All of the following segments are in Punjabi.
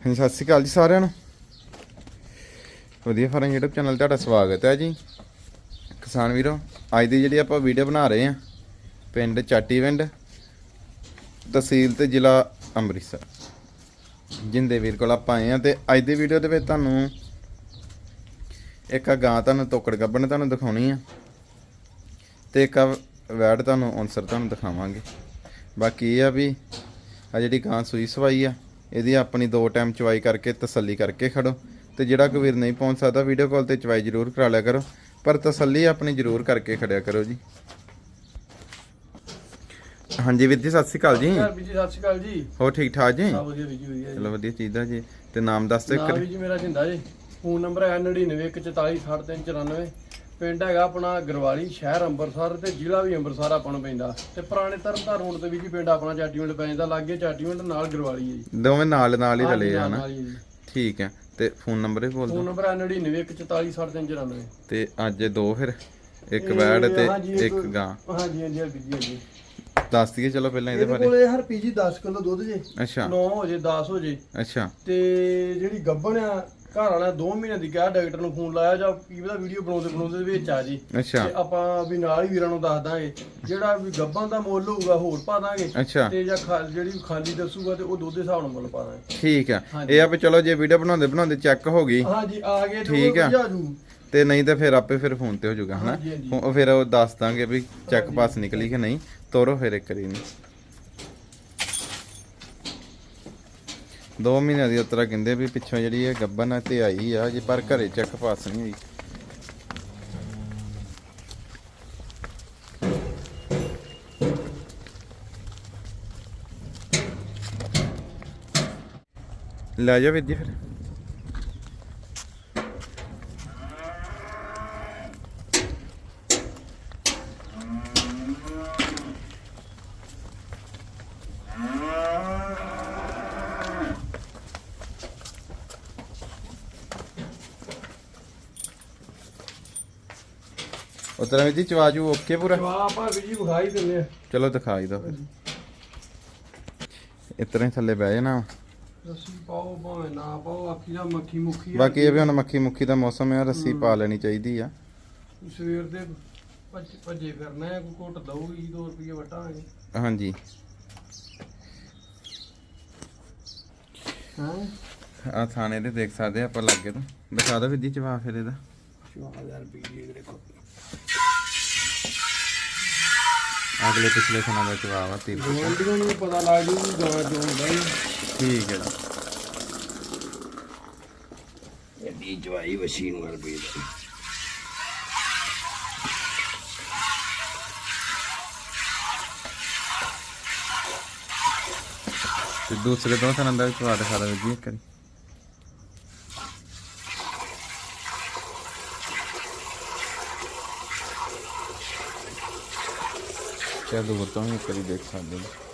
ਹਾਂਜੀ, ਸਤਿ ਸ਼੍ਰੀ ਅਕਾਲ ਜੀ ਸਾਰਿਆਂ ਨੂੰ। ਵਧੀਆ ਫਾਰਮ YouTube ਚੈਨਲ ਤੁਹਾਡਾ ਸਵਾਗਤ ਹੈ ਜੀ। ਕਿਸਾਨ ਵੀਰੋ, ਅੱਜ ਦੀ ਜਿਹੜੀ ਆਪਾਂ ਵੀਡੀਓ ਬਣਾ ਰਹੇ ਹਾਂ, ਪਿੰਡ ਚਾਟੀਵਿੰਡ ਤਹਿਸੀਲ ਤੇ ਜ਼ਿਲ੍ਹਾ ਅੰਮ੍ਰਿਤਸਰ। ਜਿੰਦੇ ਵੀਰ ਕੋਲ ਆਪਾਂ ਆਏ ਆ ਤੇ ਅੱਜ ਦੀ ਵੀਡੀਓ ਦੇ ਵਿੱਚ ਤੁਹਾਨੂੰ ਇੱਕ ਆ ਗਾਂ ਤੁਹਾਨੂੰ ਤੋਕੜ ਗੱਬਣ ਤੁਹਾਨੂੰ ਦਿਖਾਉਣੀ ਆ ਤੇ ਇੱਕ ਆ ਵੈੜ ਤੁਹਾਨੂੰ ਆਨਸਰ ਤੁਹਾਨੂੰ ਦਿਖਾਵਾਂਗੇ। ਬਾਕੀ ਇਹ ਆ ਵੀ ਆ ਜਿਹੜੀ ਗਾਂ ਸੂਈ ਸਵਾਈ ਆ ਇਹਦੀ ਆਪਣੀ ਦੋ ਟਾਈਮ ਚਵਾਈ ਕਰਕੇ ਤਸੱਲੀ ਕਰਕੇ ਖੜੋ। ਤੇ ਜਿਹੜਾ ਕੋਈ ਵੀਰ ਨਹੀਂ ਪਹੁੰਚ ਸਕਦਾ ਵੀਡੀਓ ਕਾਲ ਤੇ ਚਵਾਈ ਜ਼ਰੂਰ ਕਰਾ ਲਿਆ ਕਰੋ। ਪਰ ਤਸੱਲੀ ਆਪਣੀ ਜ਼ਰੂਰ ਕਰਕੇ ਖੜਿਆ ਕਰੋ ਜੀ। ਹਾਂਜੀ ਵੀਰ ਜੀ ਸਤਿ ਸ਼੍ਰੀ ਅਕਾਲ ਜੀ। ਯਾਰ ਵੀ ਜੀ ਸਤਿ ਸ਼੍ਰੀ ਅਕਾਲ ਜੀ। ਹੋ ਠੀਕ ਠਾਕ ਜੀ? ਸਭ ਵਧੀਆ ਵੀ ਜੀ ਵਧੀਆ ਜੀ। ਚਲੋ ਵਧੀਆ ਚੀਜ਼ ਦਾ ਜੀ। ਤੇ ਨਾਮ ਦੱਸ ਵੀ ਜੀ ਮੇਰਾ ਜਿੰਦਾ ਜੀ। ਫੋਨ ਨੰਬਰ ਹੈ 9914468394 ਪਿੰਡ ਹੈਗਾ ਆਪਣਾ ਗਰਵਾਲੀ ਸ਼ਹਿਰ ਅੰਮ੍ਰਿਤਸਰ ਤੇ ਜ਼ਿਲ੍ਹਾ ਵੀ ਅੰਮ੍ਰਿਤਸਰ ਆਪਾਂ ਨੂੰ ਪੈਂਦਾ। ਤੇ ਪੁਰਾਣੇ ਤਰਨਤਾਰਨ ਰੋਡ ਤੇ ਵੀ ਜੀ ਪਿੰਡ ਆਪਣਾ ਚਾਟੀਵਿੰਡ ਪੈਂਦਾ ਲਾਗੇ ਚਾਟੀਵਿੰਡ ਨਾਲ ਗਰਵਾਲੀ ਹੈ ਜੀ। ਦੋਵੇਂ ਨਾਲ ਨਾਲ ਹੀ ਰਲੇ ਆ ਨਾ ਠੀਕ ਹੈ ਤੇ ਫੋਨ ਨੰਬਰ ਵੀ ਬੋਲ ਫੋਨ ਦਿਓ ਨੰਬਰ ਹੈ 9914468394 ਤੇ ਅੱਜ ਦੋ ਫਿਰ ਇੱਕ ਵੈੜ ਤੇ ਇੱਕ ਗਾਂ। ਹਾਂਜੀ ਹਾਂਜੀ ਹਰਬੀ ਜੀ ਹਾਂਜੀ। ਦੱਸ ਦਈਏ ਚਲੋ ਪਹਿਲਾਂ ਇਹਦੇ ਬਾਰੇ। ਕੋਲੇ ਹਰਪੀ ਜੀ 10 ਕਿਲੋ ਦੁੱਧ ਜੇ। ਅੱਛਾ। 9 ਹੋ ਜੇ 10 ਹੋ ਜੇ। ਅੱਛਾ। ਤੇ ਜਿਹੜੀ ਗੱਬਣ ਆ ਘਰ ਵਾਲਿਆਂ 2 ਮਹੀਨੇ ਦੀ ਕਿਹਾ ਡਾਕਟਰ ਨੂੰ ਫੋਨ ਲਾਇਆ ਜਾਂ ਕੀ ਪਤਾ ਵੀਡੀਓ ਬਣਾਉਂਦੇ ਬਣਾਉਂਦੇ ਵਿੱਚ ਆ ਜੀ। ਤੇ ਆਪਾਂ ਵੀ ਨਾਲ ਹੀ ਵੀਰਾਂ ਨੂੰ ਦੱਸ ਦਾਂਗੇ। ਜਿਹੜਾ ਵੀ ਗੱਬਾਂ ਦਾ ਮੁੱਲ ਹੋਊਗਾ ਹੋਰ ਪਾ ਦਾਂਗੇ। ਤੇ ਜਾਂ ਖਾਲ ਜਿਹੜੀ ਖਾਲੀ ਦੱਸੂਗਾ ਤੇ ਉਹ ਦੁੱਧ ਦੇ ਹਿਸਾਬ ਨਾਲ ਮੁੱਲ ਪਾ ਦਾਂਗੇ। ਠੀਕ ਆ। ਇਹ ਆ ਵੀ ਚਲੋ ਜੇ ਵੀਡੀਓ ਬਣਾਉਂਦੇ ਬਣਾਉਂਦੇ ਚੈੱਕ ਹੋ ਗਈ। ਹਾਂਜੀ ਆ ਗਏ ਠੀਕ ਆ। ਤੇ ਨਹੀਂ ਤਾਂ ਫਿਰ ਆਪੇ ਫਿਰ ਫੋਨ ਤੇ ਹੋ ਜਾਊਗਾ ਹਨਾ? ਫਿਰ ਉਹ ਦੱਸ ਦਾਂਗੇ ਵੀ ਚੈੱਕ ਪਾਸ ਨਿਕਲੀ ਕਿ ਨਹੀਂ। ਤੋਰੋ ਫਿਰ ਇੱਕ ਕਰੀ ਨਹੀਂ 2 ਮਹੀਨਿਆਂ ਦੀ ਉਤਰਾ ਕਹਿੰਦੇ ਵੀ ਪਿੱਛੋਂ ਜਿਹੜੀ ਇਹ ਗੱਬਨ ਤੇ ਆਈ ਆ ਜੀ, ਪਰ ਘਰੇ ਚੱਕ ਪਾਸ ਨਹੀਂ ਹੋਈ ਲੈ ਜਾ ਵੀਰ ਜੀ ਫਿਰ। ਉਤਰਾ ਵੀਰ ਜੀ ਚਵਾਜੂ ਓਕੇ ਪੂਰਾ? ਜਵਾਬ ਆਪਾਂ ਵੀ ਜੀ ਵਿਖਾਈ ਦਿੰਦੇ ਆ। ਚਲੋ ਦਿਖਾਈ ਦੋ ਫਿਰ। ਇਤਨੇ ਥੱਲੇ ਬਹਿ ਜਾਣਾ। ਰੱਸੀ ਪਾਓ ਭਾਵੇਂ ਨਾ ਪਾਓ ਆਖੀ ਦਾ ਮੱਖੀ ਮੁੱਖੀ ਆ। ਬਾਕੀ ਇਹ ਵੀ ਹੁਣ ਮੱਖੀ ਮੁੱਖੀ ਦਾ ਮੌਸਮ ਹੈ ਰੱਸੀ ਪਾ ਲੈਣੀ ਚਾਹੀਦੀ ਆ। ਸਵੇਰ ਦੇ ਭੱਜ- ਭੱਜੇ ਫਿਰਨਾ ਹੈ ਕੋਈ ਘੁੱਟ ਦਊਗੀ 2 ਰੁਪਏ ਵਟਾਂਗੇ ਹਾਂਜੀ। ਹਾਂ? ਆ ਥਾਣੇ ਤੇ ਦੇਖ ਸਕਦੇ ਆ ਆਪਾਂ ਲੱਗੇ ਤੋਂ। ਦਿਖਾ ਦੋ ਵੀਰ ਜੀ ਚਵਾ ਫਿਰ ਇਹਦਾ। ਸ਼ਵਾਲ ਯਾਰ ਵੀ ਜੀ ਦੇਖੋ। ਅਗਲੇ ਪਿਛਲੇ ਥਾਣਾ ਦਾ ਵਾ ਤੀਰ ਗਵਾਂਢੀਆਂ ਨੂੰ ਪਤਾ ਲੱਗ ਜੂ ਵੀ ਗਾਂ ਚੋਂ ਹੁੰਦਾ ਹੀ। ਠੀਕ ਹੈ। ਜੀ ਐਡੀ ਜਵਾਈ ਵਸ਼ੀ ਨੂੰ ਹਰਬੀ ਤੇ ਦੂਸਰੇ ਦੋ ਥਾਣਾ ਦਾ ਵੀ ਚਵਾ ਦਿਖਾ ਦੋ ਵੀਰ ਜੀ ਇੱਕ ਵਾਰੀ। ਤੇ ਦੂਰ ਤੋਂ ਵੀ ਇੱਕ ਵਾਰੀ ਦੇਖ ਸਕਦੇ ਹੋ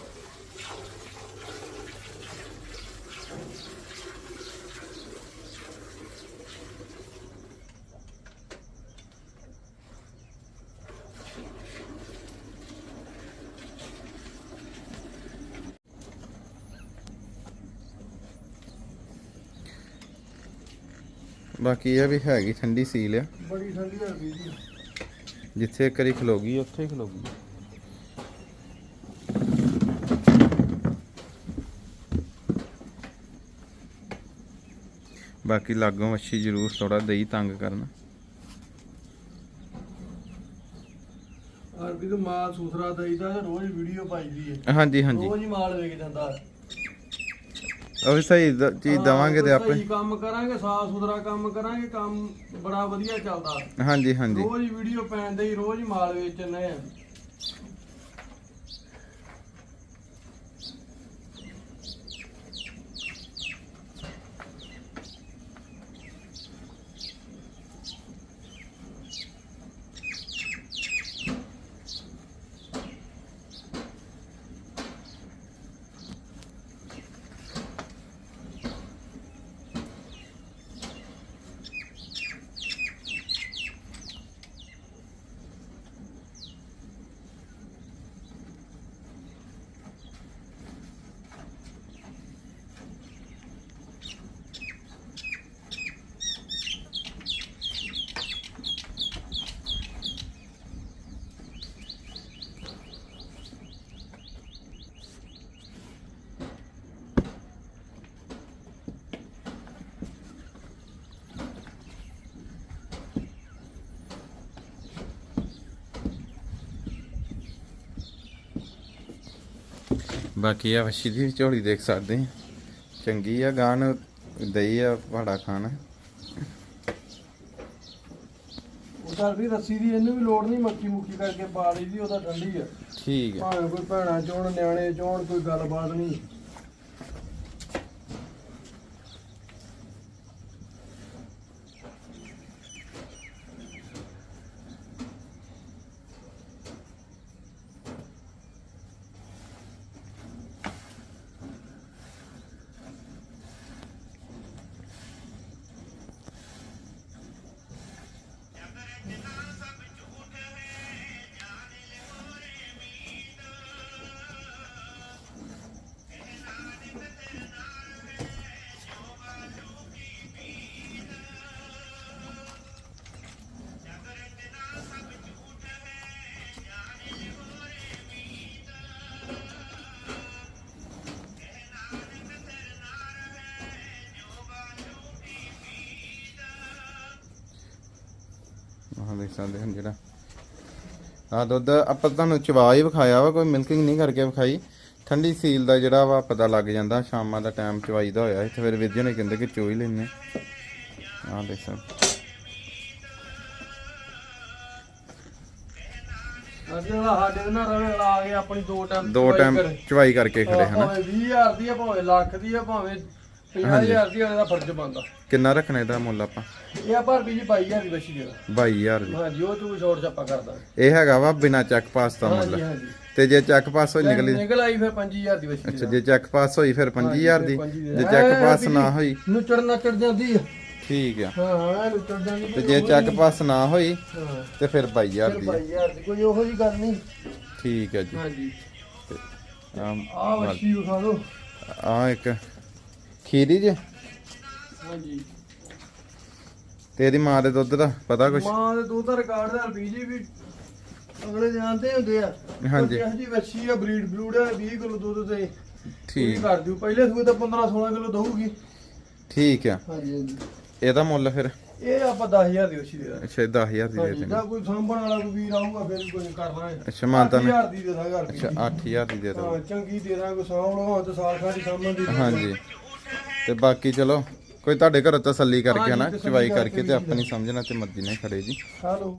ਬਾਕੀ ਇਹ ਵੀ ਹੈਗੀ ਠੰਡੀ ਸੀਲ ਆ ਬੜੀ ਠੰਡੀ ਹਰਬੀ ਜੀ ਜਿੱਥੇ ਇੱਕ ਵਾਰੀ ਖਲੋਗੀ ਉੱਥੇ ਹੀ ਖਲੋਗੀ ਬਾਕੀ ਲਾਗੋਂ ਵੱਛੀ ਜ਼ਰੂਰ ਥੋੜਾ ਦਹੀਂ ਤੰਗ ਕਰਨਾ। ਹਰਬੀ ਤੋਂ ਮਾਲ ਸੂਥਰਾ ਦਈਦਾ ਰੋਜ਼ ਵੀਡੀਓ ਪਾਈਦੀ ਹੈ ਹਾਂਜੀ ਹਾਂਜੀ। ਰੋਜ਼ ਹੀ ਮਾਲ ਵੇਚ ਜਾਂਦਾ ਉਹ ਸਹੀ ਦ- ਚੀਜ਼ ਦਵਾਂਗੇ ਤੇ ਆਪੇ। ਕੰਮ ਕਰਾਂਗੇ ਸਾਫ਼ ਸੁਥਰਾ ਕੰਮ ਕਰਾਂਗੇ ਕੰਮ ਬੜਾ ਵਧੀਆ ਚੱਲਦਾ। ਹਾਂਜੀ ਹਾਂਜੀ। ਰੋਜ਼ ਵੀਡੀਓ ਪੈਂਦੇ ਹੀ ਰੋਜ਼ ਮਾਲ ਵੇਚਣੇ ਆ। ਬਾਕੀ ਆ ਵੱਛੀ ਦੀ ਝੋਲੀ ਦੇਖ ਸਕਦੇ ਆ ਚੰਗੀ ਆ ਗਾਨ ਦਈ ਆ ਭਾੜਾ ਖਾਣ। ਉਹਦਾ ਵੀ ਰੱਸੀ ਦੀ ਇਹਨੂੰ ਵੀ ਲੋੜ ਨਹੀਂ ਮੱਕੀ ਮੁੱਕੀ ਕਰਕੇ ਪਾ ਲਈ ਦੀ ਉਹਦਾ ਠੰਡੀ ਆ। ਠੀਕ ਆ। ਭਾਵੇਂ ਕੋਈ ਭੈਣਾ ਚੋਣ ਨਿਆਣੇ ਚੋਣ ਕੋਈ ਗੱਲਬਾਤ ਨਹੀਂ। ਆਹ ਦੇਖ ਸਕਦੇ ਹਨ ਜਿਹੜਾ। ਆ ਦੁੱਧ ਆਪਾਂ ਤੁਹਾਨੂੰ ਚਵਾ ਹੀ ਵਿਖਾਇਆ ਵਾ ਕੋਈ ਮਿਲਕਿੰਗ ਨਹੀਂ ਕਰਕੇ ਵਿਖਾਈ। ਠੰਡੀ ਸੀਲ ਦਾ ਜਿਹੜਾ ਵਾ ਪਤਾ ਲੱਗ ਜਾਂਦਾ ਸ਼ਾਮਾਂ ਦਾ ਟਾਈਮ ਚਵਾਈ ਦਾ ਹੋਇਆ। ਇੱਥੇ ਫਿਰ ਵਿਦਿਆ ਨੇ ਕਹਿੰਦੇ ਕਿ ਚੋ ਹੀ। ਲੈਣੇ ਆਹ ਦੇਖ ਸਕਦੇ ਅੱਜ ਦਾ ਸਾਡੇ ਨਾਲ ਰਵੇ ਲਾ ਕੇ ਆਪਣੀ ਦੋ ਟਾਈਮ ਦੋ ਟਾਈਮ ਚਵਾਈ ਕਰਕੇ ਖੜੇ ਹਨਾ। ਭਾਵੇਂ 20000 ਦੀ ਆ ਭਾਵੇਂ ਲੱਖ ਦੀ ਆ ਭਾਵੇਂ 50000 ਦੀ ਆ ਇਹਦਾ ਫਰਜ਼ ਬਣਦਾ। ਕਿੰਨਾ ਰੱਖਣਾ ਇਹਦਾ ਮੁੱਲ ਆਪਾਂ? ਇਹ ਆ ਭਰ ਵੀ ਜੀ 22000 ਦੀ ਬੱਚੀ ਦੇਣਾ 22000 ਦੀ। ਹਾਂਜੀ ਉਹ ਤੂੰ ਛੋੜ ਛਾਪਾ ਕਰਦਾ ਇਹ ਹੈਗਾ ਵਾ ਬਿਨਾ ਚੱਕ ਪਾਸ ਦਾ ਮੁੱਲ। ਤੇ ਜੇ ਚੱਕ ਪਾਸ ਹੋਈ ਨਿਕਲੀ ਨਿਕਲ ਆਈ ਫਿਰ 5000 ਦੀ ਬੱਚੀ ਅੱਛਾ ਜੇ ਚੱਕ ਪਾਸ ਹੋਈ ਫਿਰ 25000 ਦੀ। ਜੇ ਚੱਕ ਪਾਸ ਨਾ ਹੋਈ ਨੂੰ ਚੜਨਾ ਚੜ ਜਾਂਦੀ ਆ। ਠੀਕ ਆ। ਹਾਂ ਹਾਂ ਨੂੰ ਚੜ ਜਾਂਦੀ ਤੇ ਜੇ ਚੱਕ ਪਾਸ ਨਾ ਹੋਈ ਤੇ ਫਿਰ 22000 ਦੀ ਆ। 22000 ਦੀ ਕੋਈ ਉਹੋ ਜੀ ਗੱਲ ਨਹੀਂ। ਠੀਕ ਹੈ ਜੀ। ਹਾਂਜੀ। ਆ ਆ ਬੱਚੀ ਵਿਖਾ ਦਿਓ। ਆ ਇੱਕ ਖੀਰੀ ਜੇ? ਹਾਂਜੀ। ਤੇ ਇਹਦੀ ਮਾਂ ਦੇ ਦੁੱਧ ਦਾ ਪਤਾ ਕੁਛ? ਮਾਂ ਦੇ ਦੁੱਧ ਦਾ ਰਿਕਾਰਡ ਦਾ ਬੀਜੀ ਵੀ ਅਗਲੇ ਜਾਣਦੇ ਹੁੰਦੇ ਆ। ਹਾਂਜੀ। ਇਹ ਜੀ ਵੱਛੀ ਆ ਬਰੀਡ ਬਲੂਡ ਆ 20 ਕਿਲੋ ਦੁੱਧ ਤੇ ਠੀਕ। ਕਰ ਦਿਓ। ਪਹਿਲੇ ਸੂਏ ਤਾਂ 15 16 ਕਿਲੋ ਦਊਗੀ। ਠੀਕ ਆ। ਹਾਂਜੀ ਹਾਂਜੀ। ਇਹਦਾ ਮੁੱਲ ਫਿਰ? ਇਹ ਆਪਾਂ 10000 ਦੀ ਵੱਛੀ ਦੇ ਦਾਂਗੇ। ਅੱਛਾ 10000 ਦੀ ਦੇ ਦੇਣੀ ਜਾਂ ਕੋਈ ਸਾਂਭਣ ਵਾਲਾ ਕੋਈ ਵੀਰ ਆਊਗਾ ਫਿਰ ਕੋਈ ਕਰਨਾ ਹੈ ਅੱਛਾ ਮਾਨਤਾ ਨੇ 8000 ਦੀ ਦੇ ਦਾਂਗਾ ਅੱਛਾ 8000 ਦੀ ਦੇ ਦੋ ਹਾਂ ਚੰਗੀ ਦੇ ਦਾਂਗੇ ਸਾਂਭ ਲਓ ਤੇ ਸਾਲ ਖਾਦੀ ਸਾਂਭਣ ਦੀ ਹਾਂਜੀ। ਤੇ ਬਾਕੀ ਚਲੋ ਕੋਈ ਤੁਹਾਡੇ ਘਰੋਂ ਤਸੱਲੀ ਕਰਕੇ ਹਨਾ ਤਸੱਲੀ ਚਵਾਈ ਕਰਕੇ ਤੇ ਆਪਣੀ ਸਮਝਣਾ ਤੇ ਮਰਜ਼ੀ ਨਾਲ ਖੜੇ ਜੀ। ਹਾਲੋ।